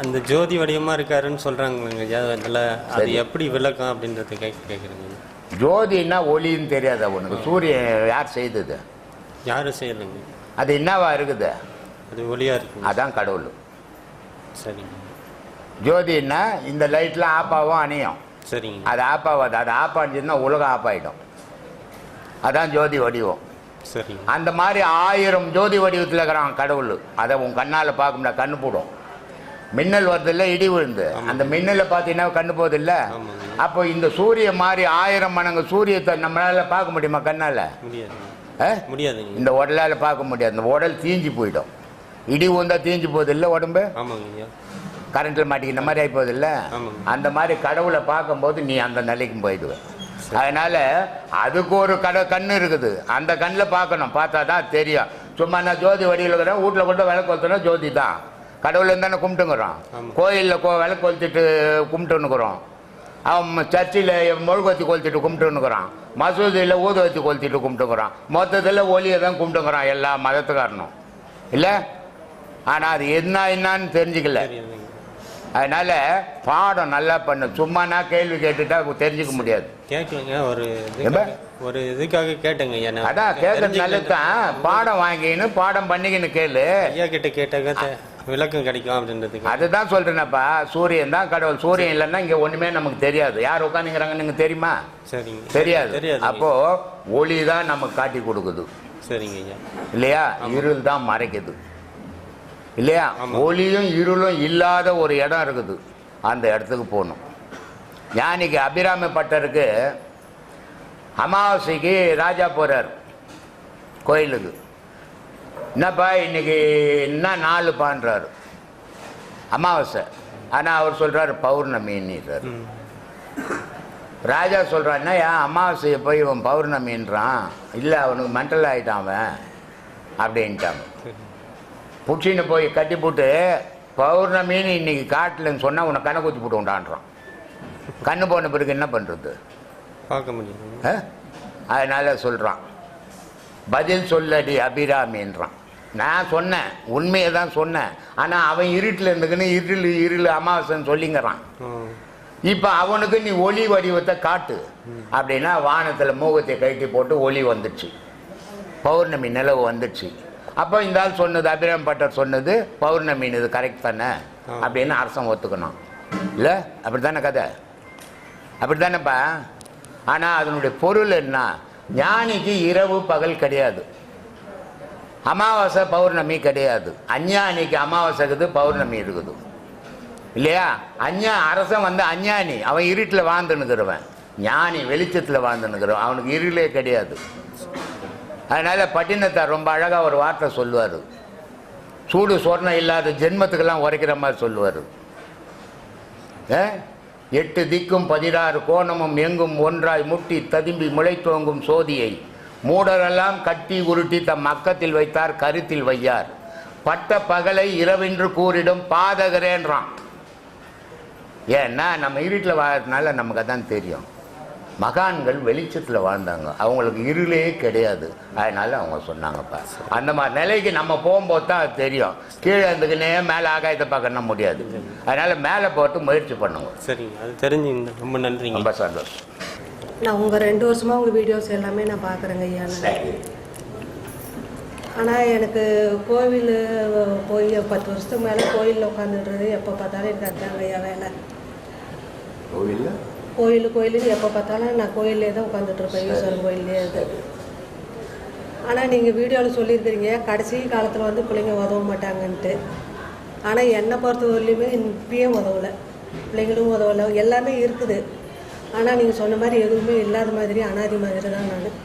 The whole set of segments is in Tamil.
அந்த ஜோதி வடிவமா இருக்காருன்னு சொல்றாங்க ஐயா. அதில் அது எப்படி விளக்கம் அப்படின்றத கேட்க கேட்குறேங்க ஜோதின்னா ஒளின்னு தெரியாதா உனக்கு? சூரியன் யார் செய்தது? யாரும் செய்யலைங்க? அது என்னவா இருக்குது? அது ஒளியா இருக்குங்க. அதான் கடவுள். சரிங்க. ஜோதின்னா இந்த லைட்லாம் ஆப்பாவும் அணியும். சரிங்க. அது ஆப்பாவாது அது ஆப்பாஞ்சுன்னா உலகம் ஆப்பாயிடும். அதான் ஜோதி வடிவம். சரிங்க. அந்த மாதிரி ஆயிரம் ஜோதி வடிவத்தில் இருக்கிறான் கடவுள். அதை உன் கண்ணால் பார்க்க முடியாது கண்ணு போடும். மின்னல் வருதில்ல இடி விழுந்து. அந்த மின்னலை பார்த்தீங்கன்னா கண்ணு போகுதில்ல? ஆமாங்க. அப்போ இந்த சூரிய மாதிரி ஆயிரம் மடங்கு சூரியத்தை நம்மளால பார்க்க முடியுமா கண்ணால்? முடியாதுங்க இந்த உடலால் பார்க்க முடியாது. இந்த உடல் தீஞ்சு போயிடும். இடி உந்தா தீஞ்சு போகுது இல்லை உடம்பு கரண்ட்டில் மாட்டிக்கிற மாதிரி ஆகி போகுது இல்லை. அந்த மாதிரி கடவுளை பார்க்கும்போது நீ அந்த நிலைக்கு போயிடுவ. அதனால அதுக்கு ஒரு கட கண்ணு இருக்குது. அந்த கண்ணில் பார்க்கணும். பார்த்தா தான் தெரியும். சும்மா நான் ஜோதி வடிவில் இருக்கிறேன் வீட்டில் கொண்டு விளக்கு கொளுத்தணும் ஜோதி தான். கடவுள் தானே கும்பிட்டுங்கிறோம். கோயிலில் கோ விளக்கு கொளுத்திட்டு கும்பிட்டுன்னுக்குறோம் அவன் சர்ச்சில் மெழுகுவத்தி கொளுத்திட்டு கும்பிட்டுன்னுக்குறான் மசூதியில் ஊதுவத்தி கொளுத்திட்டு கும்பிட்டுக்கிறான் மொத்தத்தில் ஒளியை தான் கும்பிட்டுக்கிறான் எல்லா மதத்துக்காரனும். இல்லை? ஆனால் அது என்ன என்னன்னு தெரிஞ்சுக்கல. அதனால பாடம் நல்லா பண்ணு. சும்மா நான் கேள்வி கேட்டுட்டா தெரிஞ்சுக்க முடியாது. கேட்கலங்க. ஒரு ஒரு இதுக்காக கேட்டேங்க அதான் கேட்கறது. நல்லது தான் பாடம் வாங்கின்னு பாடம் பண்ணிக்கின்னு கேளு. ஐயா கிட்ட கேட்டாக்க தெ- விளக்கம் கிடைக்கும் அப்படின்றதுக்கு. அதுதான் சொல்றேனப்பா. சூரியன் தான் கடவுள். சூரியன் இல்லைன்னா இங்க ஒண்ணுமே நமக்கு தெரியாது. யார் உட்காந்துங்கிறாங்கன்னு நீங்க தெரியுமா? சரிங்க. தெரியாது. தெரியாது. அப்போ ஒளி தான் நமக்கு காட்டி கொடுக்குது. சரிங்க ஐயா. இல்லையா? இருள் தான் மறைக்குது. இல்லையா. ஒளியும் இருளும் இல்லாத ஒரு இடம் இருக்குது. அந்த இடத்துக்கு போகணும். ஞானிக்கு அபிராம பட்டருக்கு அமாவாசைக்கு ராஜா போறார் கோயிலுக்கு. என்னப்பா இன்னைக்கு என்ன நாலு பான்றாரு? அமாவாசை. ஆனால் அவர் சொல்றாரு பௌர்ணமின்னுறாரு. ராஜா சொல்கிறான் என்னய்யா அமாவாசையை போய் இவன் பௌர்ணமின்றான்? இல்லை அவனுக்கு மென்டல் ஆகிட்டான் அவன். அப்படின்ட்டாங்க சரி. புச்சின்னு போய் கட்டி போட்டு பௌர்ணமின்னு இன்னைக்கு காட்டலன்னு சொன்னால் உன்னை கண்ணை குத்தி போட்டு உண்டான்றான். கண்ணு போன பிறகு என்ன பண்ணுறது பார்க்க முடியுங்க அதனால சொல்கிறான் பதில் சொல்லடி அபிராமின்றான். நான் சொன்னேன் உண்மையை தான் சொன்னேன். ஆனால் அவன் இருட்டில் இருந்துக்குன்னு இருள் இருள் அமாவாசைன்னு சொல்லிங்கிறான். இப்போ அவனுக்கு நீ ஒளி வடிவத்தை காட்டு. அப்படின்னா வானத்தில் மூகத்தை கழட்டி போட்டு ஒளி வந்துடுச்சு. பௌர்ணமி நிலவு வந்துடுச்சு. அப்போ இந்த ஆள் சொன்னது அபிராம் பட்டர் சொன்னது பௌர்ணமி இது கரெக்ட் தானே. அப்படின்னு அரசன் ஒத்துக்கணும். இல்லை? அப்படி தானே கதை? அப்படி தானேப்பா ஆனால் அதனுடைய பொருள் என்ன? ஞானிக்கு இரவு பகல் கிடையாது. அமாவாசை பௌர்ணமி கிடையாது. அஞ்ஞானிக்கு அமாவாசை இருக்குது பௌர்ணமி இருக்குது. இல்லையா? அஞ்ஞா அரசன் வந்து அஞ்ஞானி. அவன் இருட்டில் வாழ்ந்துன்னுக்கிறவன் ஞானி வெளிச்சத்தில் வாழ்ந்துன்னுக்கிறவன் அவனுக்கு இருளே கிடையாது. அதனால் பட்டினத்தார் ரொம்ப அழகாக ஒரு வார்த்தை சொல்லுவார். சூடு சொர்ணம் இல்லாத ஜென்மத்துக்கெல்லாம் உரைக்கிற மாதிரி சொல்லுவார். எட்டு திக்கும் பதினாறு கோணமும் எங்கும் ஒன்றாய் முட்டி ததும்பி முளைத்தோங்கும் சோதியை. மூடரெல்லாம் கட்டி உருட்டி தம் மக்கத்தில் வைத்தார் கருத்தில் வையார். பட்ட பகலை இரவென்று கூறிடும் பாதகரேன்றான் ஏன்னா நம்ம இருட்டில் வாழ்றதுனால நமக்கு அதான் தெரியும். மகான்கள் வெளிச்சத்தில் வாழ்ந்தாங்க. அவங்களுக்கு இருளே கிடையாது. அதனால அவங்க சொன்னாங்கப்பா. அந்த மாதிரி நிலைக்கு நம்ம போகும்போது தான் அது தெரியும். கீழே இருந்துக்குன்னே மேலே ஆகாயத்தை பார்க்கணும் முடியாது. அதனால மேலே போட்டு முயற்சி பண்ணுங்க. சரிங்க. அது தெரிஞ்சு ரொம்ப நன்றிங்க. ரொம்ப சந்தோஷம். நான் உங்கள் ரெண்டு வருஷமாக உங்கள் வீடியோஸ் எல்லாமே நான் பார்க்குறேங்க ஐயா. ஆனால் எனக்கு கோவில் போய் பத்து வருஷத்துக்கு மேலே கோயிலில் உட்காந்துடுறது எப்போ பார்த்தாலும் எனக்கு அதுதாங்க ஐயா வேலை. கோவிலில்? கோயில் கோயிலுன்னு எப்போ பார்த்தாலும் நான் கோயிலே தான் உட்காந்துட்டு இருப்பேன் ஈஸ்வரன் கோயிலே ஆனால் நீங்கள் வீடியோவில் சொல்லியிருக்கிறீங்க கடைசி காலத்தில் வந்து பிள்ளைங்க உதவ மாட்டாங்கன்ட்டு. ஆனால் என்னை பொறுத்தவரையிலுமே இப்பயும் உதவலை. பிள்ளைங்களும் உதவலை. எல்லாமே இருக்குது. ஆனால் நீங்கள் சொன்ன மாதிரி எதுவுமே இல்லாத மாதிரி அனாதி மாதிரி தான் நான்.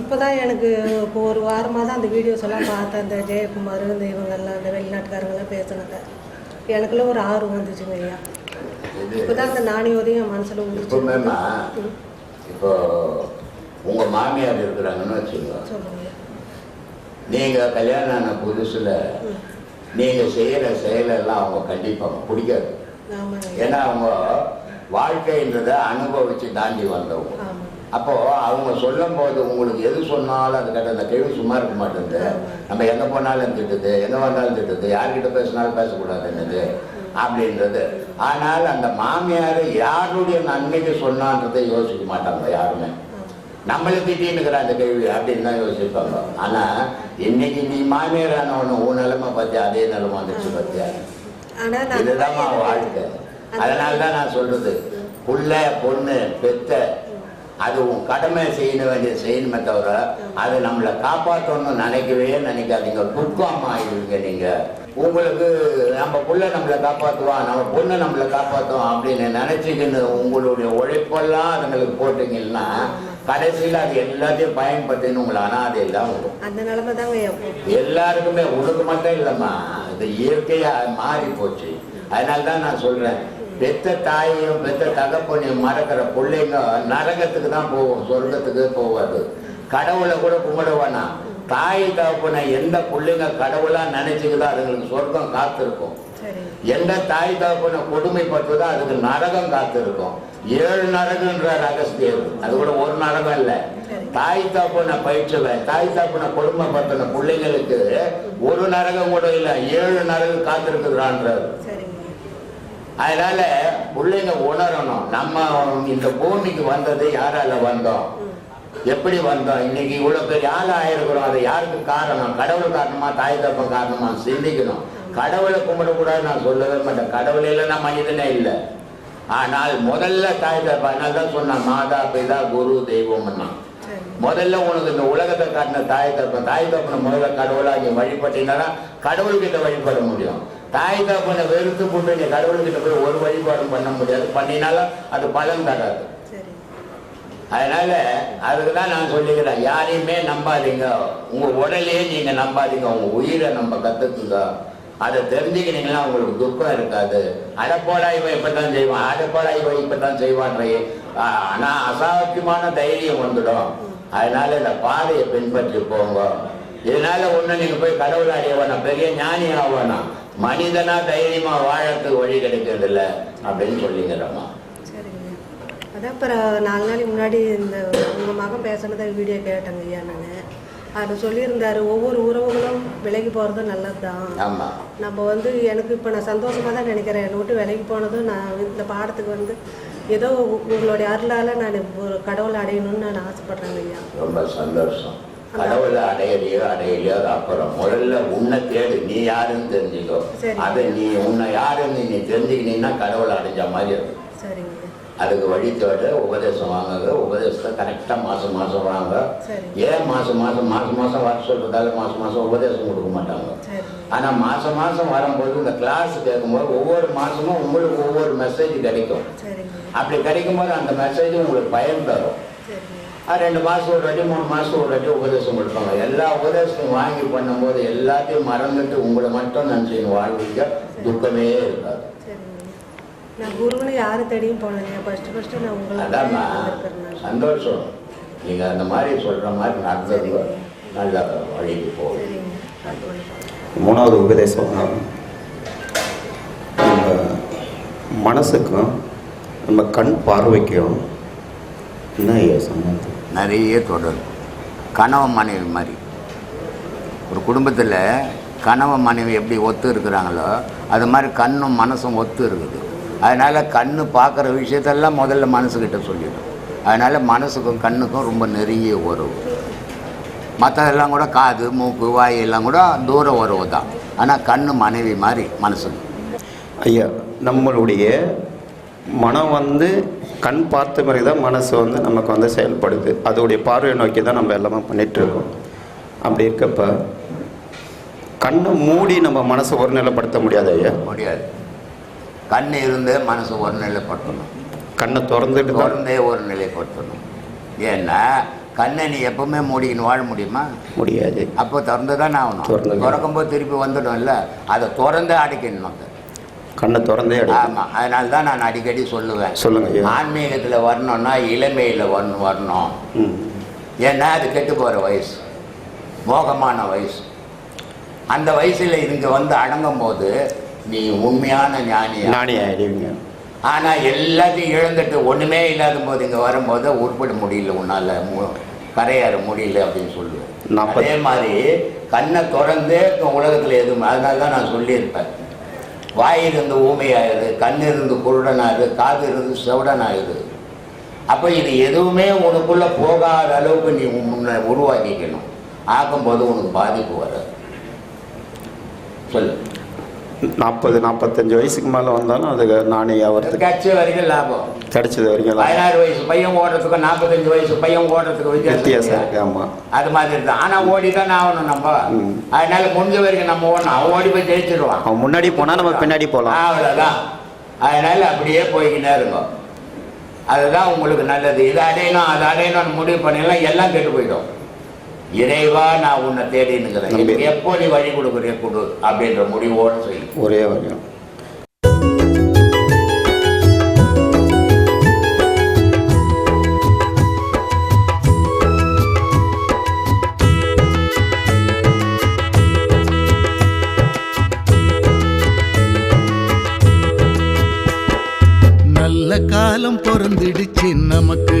இப்போ தான் எனக்கு இப்போ ஒரு வாரமாக தான் அந்த வீடியோஸ் எல்லாம் பார்த்தேன். அந்த ஜெயக்குமார் இந்த இவங்கெல்லாம் அந்த வெளிநாட்டுக்காரங்கெல்லாம் பேசுனாங்க எனக்குள்ள ஒரு ஆர்வம் வந்துச்சுங்க ஐயா. இது இப்போதான் அந்த நாணயோதையும் என் மனசுல வந்துச்சு இப்போ உங்க மாமியார் இருக்கிறாங்கன்னு வச்சுக்கோங்க. சொல்லுங்க. ஐயா. நீங்க கல்யாணம் ஆன புதுசுல நீங்க செய்யற செயலெல்லாம் அவங்க கண்டிப்பாங்க பிடிக்காது. ஏன்னா அவங்க வாழ்க்கைன்றதை அனுபவிச்சு தாண்டி வந்தவங்க. ஆமாம் அப்போ அவங்க சொல்லும் போது உங்களுக்கு எது சொன்னாலும் அது கேட்ட அந்த கேள்வி சும்மா இருக்க மாட்டேங்குது. நம்ம எங்க போனாலும் திட்டுது எங்க வந்தாலும் திட்டுது யார்கிட்ட பேசினாலும் பேசக்கூடாது என்னது? அப்படின்றது. ஆனால் அந்த மாமியார் யாருடைய நன்மைக்கு சொன்னான்றதை யோசிக்க மாட்டாங்க யாருமே. நம்மளை திட்டின்னு அந்த கேள்வி அப்படின்னு தான் யோசிப்பாங்க. ஆனா இன்னைக்கு நீ மாமியார் ஆனவனு உன் நிலைமை பார்த்தியா? அதே நிலைமை வந்துச்சு பார்த்தியா? ஆனால் இதுதான் வாழ்க்கை. அதனால தான் நான் சொல்றது. புள்ள பொண்ணு பெத்த அது உன் கடமை செய்ய வேண்டிய செய்யணுமே தவிர அது நம்மளை காப்பாற்றணும்னு நினைக்கவே நினைக்காதீங்க. துக்கம் ஆயிடுவீங்க நீங்க. உங்களுக்கு நம்ம புள்ள நம்மளை காப்பாற்றுவான் நம்ம பொண்ணு நம்மளை காப்பாற்றுவோம் அப்படின்னு நினைச்சுக்கின்னு உங்களுடைய உழைப்பெல்லாம் அதுங்களுக்கு போட்டீங்கன்னா கடைசியில் அது எல்லாத்தையும் பயன்படுத்தின்னு உங்களை அனாதையில் தான் எல்லாருக்குமே உனக்கு மட்டும் இல்லைம்மா. இது இயற்கையா மாறி போச்சு அதனால தான் நான் சொல்றேன். பெத்த தாயையும் பெத்த தகப்பனையும் மறக்கிற பிள்ளைங்க நரகத்துக்கு தான் போகும் சொர்க்கத்துக்கு போகாது. கடவுளை கூட கும்பிட வேணாம். தாய் தகப்பனை எந்த பிள்ளைங்க கடவுளா நினைச்சுக்குதோ அதுங்களுக்கு சொர்க்கம் காத்திருக்கும். எந்த தாய் தகப்பனை கொடுமைப்பட்டதோ அதுக்கு நரகம் காத்திருக்கும். ஏழு நரகன்ற ரகசியம். அது கூட ஒரு நரகம் இல்ல. தாய் தகப்பனை பயிற்சுவேன் தாய் தகப்பனை கொடுமைப்படுத்தின பிள்ளைங்களுக்கு ஒரு நரகம் கூட இல்ல ஏழு நரகம் காத்திருக்குறான்றாரு அதனால பிள்ளைங்க உணரணும். நம்ம இந்த பூமிக்கு வந்தது யாரால வந்தோம்? எப்படி வந்தோம்? இன்னைக்கு இவ்வளவு பெரிய ஆள் ஆயிருக்கிறோம்? அது யாருக்கு காரணம்? கடவுள் காரணமா தாய் தப்பம் காரணமா சிந்திக்கணும். கடவுளை கும்பிடக்கூடாது நான் சொல்லவே மாட்டேன். கடவுள் இல்லைன்னா மனிதனே இல்லை. ஆனால் முதல்ல தாய் தப்பா தான் சொன்னேன் மாதா பிதா குரு தெய்வம்னா முதல்ல உனக்கு இந்த உலகத்தை காட்டின தாய் தப்பன் தாய் தப்பனை முதல்ல கடவுளா நீ வழிபட்டீங்கன்னா கடவுள்கிட்ட வழிபட முடியும். தாய் தப்பனை வெறுத்து போட்டு நீ கடவுள்கிட்ட போய் ஒரு வழிபாடும் பண்ண முடியாது. பண்ணினாலும் அது பலன் தராது. அதனால அதுக்கு தான் நான் சொல்லிக்கிறேன். யாரையுமே நம்பாதீங்க. உங்க உடலையே நீங்க நம்பாதீங்க. உங்க உயிரை நம்ம கத்துக்குங்க. அதை தெரிஞ்சுக்கினீங்கன்னா உங்களுக்கு துக்கம் இருக்காது. அதை போடா இவன் இப்பதான் செய்வான். அதை போடா இவன் இப்பதான் செய்வான்றே. ஆனா அசாத்தியமான தைரியம் வந்துடும். அதனால இந்த பாதையை பின்பற்றி போங்க. இதனால ஒண்ணு நீங்க போய் கடவுள் அடைய வேணாம். பெரிய ஞானி ஆகணும் மனிதனா தைரியமா வாழறதுக்கு வழி கிடைக்கிறது இல்ல அப்படின்னு சொல்லிக்கிறோம்மா சரிங்க. அதான் அப்புறம் நாலு நாளைக்கு முன்னாடி இந்த உங்கள் மகன் பேசுனதை வீடியோ கேட்டேங்க ஐயா நான். அதில் சொல்லியிருந்தாரு ஒவ்வொரு உறவுகளும் விலகி போகிறது நல்லது தான் ஆமா. நம்ம வந்து எனக்கு இப்போ நான் சந்தோஷமாக தான் நினைக்கிறேன். என்னை விட்டு விலகி போனதும் நான் இந்த பாடத்துக்கு வந்து ஏதோ உங்களுடைய அருளால் நான் ஒரு கடவுளை அடையணும்னு நான் ஆசைப்பட்றேங்க ஐயா. ரொம்ப சந்தோஷம். கடவுளை அடையலையோ அடையலையோ அது அப்புறம் முதல்ல உன்னை தேடு. நீ யாருன்னு தெரிஞ்சுக்கோ. அது நீ உன்னை யாருன்னு நீ தெரிஞ்சுக்கினீங்கன்னா கடவுளை அடைஞ்ச மாதிரி இருக்கும். அதுக்கு வழி தேட உபதேசம் வாங்குங்க. உபதேசத்தை கரெக்டாக மாதம் மாதம் வாங்க. ஏன் மாதம் மாதம் மாதம் மாதம் வர சொல்றதால மாதம் மாதம் உபதேசம் கொடுக்க மாட்டாங்க? ஆனால் மாதம் மாதம் வரும்போது இந்த கிளாஸ் கேட்கும்போது ஒவ்வொரு மாதமும் உங்களுக்கு ஒவ்வொரு மெசேஜ் கிடைக்கும். அப்படி கிடைக்கும்போது அந்த மெசேஜ் உங்களுக்கு பயன் தரும். ரெண்டு மாதம் ஒரு வாட்டி மூணு மாதம் ஒரு வாட்டி உபதேசம் கொடுப்பாங்க. எல்லா உபதேசத்தையும் வாங்கி பண்ணும்போது எல்லாத்தையும் மறந்துட்டு உங்களை மட்டும் நினச்சின்னு வாழ்வீங்க துக்கமே இருக்காது. நான் குருன்னு யாரை தேடியும் போனேங்க ஃபஸ்ட்டு ஃபஸ்ட்டு நான் உங்களை சந்தோஷம். நீங்கள் அந்த மாதிரி சொல்கிற மாதிரி நடந்தது நல்ல வழிக்கு போகும் மூணாவது உபதேசம். நம்ம மனசுக்கும் நம்ம கண் பார்வைக்கும் என்ன சம்பந்தம்? நிறைய தொடரும் கணவன் மனைவி மாதிரி. ஒரு குடும்பத்தில் கணவன் மனைவி எப்படி ஒத்து இருக்கிறாங்களோ அது மாதிரி கண்ணும் மனசும் ஒத்து இருக்குது. அதனால் கண்ணு பார்க்குற விஷயத்தெல்லாம் முதல்ல மனசுக்கிட்ட சொல்லிடும். அதனால் மனசுக்கும் கண்ணுக்கும் ரொம்ப நெருங்கிய உறவு. மற்றதெல்லாம் கூட காது மூக்கு வாய் எல்லாம் கூட தூர உறவு தான். ஆனால் கண் மனைவி மாதிரி மனசுக்கு ஐயா நம்மளுடைய மனம் வந்து கண் பார்த்த பிறகு தான் மனசு வந்து நமக்கு வந்து செயல்படுது. அதோடைய பார்வையை நோக்கி தான் நம்ம எல்லாமே பண்ணிட்டு இருக்கோம் அப்படி இருக்கப்ப கண்ணை மூடி நம்ம மனசை ஒருநிலைப்படுத்த முடியாது ஐயா? முடியாது. கண் இருந்து மனசு ஒரு நிலைப்படுத்தணும் கண்ணை திறந்துட்டு திறந்தே ஒரு நிலைப்படுத்தணும் ஏன்னா கண்ணை நீ எப்பவுமே மூடிக்கின்னு வாழ முடியுமா? முடியாது. அப்போ திறந்து தான் ஆகணும். திறந்து தான். திறக்கும்போது திருப்பி வந்துடும்ல. அதை திறந்து அடைக்கணும். கண்ணை திறந்தே ஆமாம் அதனால தான் நான் அடிக்கடி சொல்லுவேன். சொல்லுங்க ஆன்மீகத்தில் வரணும்னா இளமையில் வரணும் வரணும். ம். ஏன்னா அது கெட்டு போகிற வயசு. மோகமான வயசு. அந்த வயசில் இங்கே வந்து அடங்கும் போது நீ உண்மையான ஞானியா? நானே ஆயிடுவீங்க. ஆனால் எல்லாத்தையும் இழந்துட்டு ஒன்றுமே இல்லாத போது இங்கே வரும்போது உருப்பிட முடியல உன்னால் கரையேற முடியல அப்படின்னு சொல்லுவேன். அதே மாதிரி கண்ணை திறந்து உலகத்தில் எதுவும் அதனால தான் நான் சொல்லியிருப்பேன். வாயிலிருந்து ஊமையாயிரு கண் இருந்து குருடனாயிரு காது இருந்து செவடனாயிரு. அப்போ இது எதுவுமே உனக்குள்ளே போகாத அளவுக்கு நீ முன்ன உருவாக்கிக்கணும். ஆக்கும்போது உனக்கு பாதிப்பு வராது. சொல்லு. நாற்பது நாற்பத்தஞ்சு வயசுக்கு மேலே வந்தாலும் அது நானே ஆகிறதுக்கு கட்சி வரைக்கும் லாபம். கிடைச்சது வரைக்கும். பதினாறு வயசு பையன் ஓடுறதுக்கும் நாற்பத்தஞ்சு வயசு பையன் ஓடுறதுக்கு வித்தியாசம் இருக்கு ஆமாம் அது மாதிரி தான். ஆனால் ஓடி தானே ஆகணும் நம்ம. அதனால முடிஞ்ச வரைக்கும் நம்ம ஓடணும். அவன் ஓடி போய் ஜெயிச்சிருவான். அவன் முன்னாடி போனால் நம்ம பின்னாடி போகலாம் அவ்வளோதான் அதனால அப்படியே போய்க்கினே இருக்கும். அதுதான் உங்களுக்கு நல்லது. இதை அடையணும் அதை அடையணும்னு முடிவு பண்ணிடலாம். எல்லாம் கெட்டு போயிடும். இறைவா நான் உன்னை தேடினுக்கிறேன் நம்பி. எனக்கு எப்போ நீ வழி கொடுக்குறிய கொடு அப்படின்ற முடிவோடு செய்யும் ஒரே வரையும் நல்ல காலம் பிறந்துடுச்சு நமக்கு.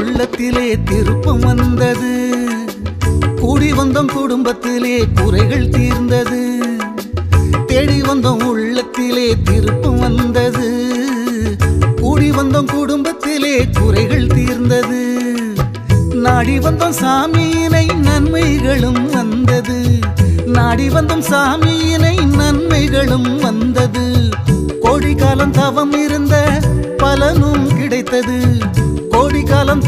உள்ளத்திலே திருப்பம் வந்தது. கூடி வந்தோம் குடும்பத்திலே குறைகள் தீர்ந்தது. தேடி வந்தோம் உள்ளத்திலே திருப்பம் வந்தது. கூடி வந்தோம் குடும்பத்திலே குறைகள் தீர்ந்தது. நாடி வந்தோம் சாமியினை நன்மைகளும் வந்தது. நாடி வந்தோம் சாமியினை நன்மைகளும் வந்தது. கோடி காலம் தவம் இருந்த